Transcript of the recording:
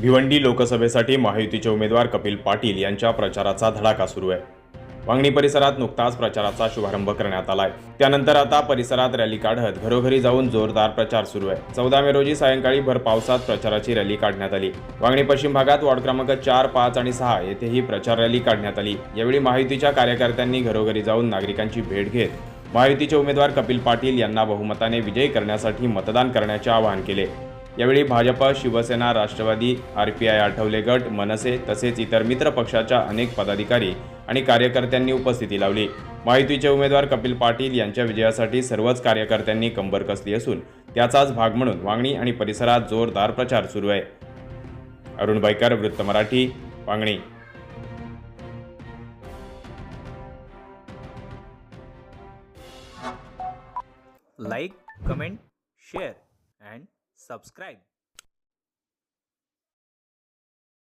भिवंडी लोकसभेसाठी महायुतीचे उमेदवार कपिल पाटील यांच्या प्रचाराचा धडाका सुरू आहे. वांगणी परिसरात नुकताच प्रचाराचा शुभारंभ करण्यात आलाय. त्यानंतर आता परिसरात रॅली काढत घरोघरी जाऊन जोरदार प्रचार सुरू आहे. चौदा मे रोजी सायंकाळी भर पावसात प्रचाराची रॅली काढण्यात आली. वांगणी पश्चिम भागात वॉर्ड क्रमांक चार पाच आणि सहा येथेही प्रचार रॅली काढण्यात आली. यावेळी महायुतीच्या कार्यकर्त्यांनी घरोघरी जाऊन नागरिकांची भेट घेत महायुतीचे उमेदवार कपिल पाटील यांना बहुमताने विजयी करण्यासाठी मतदान करण्याचे आवाहन केले. यावेळी Bhajapa Shivsena Rashtravadi R P I Athawale गट मनसे तसेच इतर मित्र पक्षाच्या अनेक पदाधिकारी आणि कार्यकर्त्यांनी उपस्थिती लावली. माहितीचे उमेदवार कपिल पाटील यांच्या विजयासाठी सर्वच कार्यकर्त्यांनी कंबर कसली असून त्याचाच भाग म्हणून वांगणी आणि परिसरात जोरदार प्रचार सुरू आहे. अरुण बाईकर वृत्त Marathi Vangani. Like comment share and subscribe.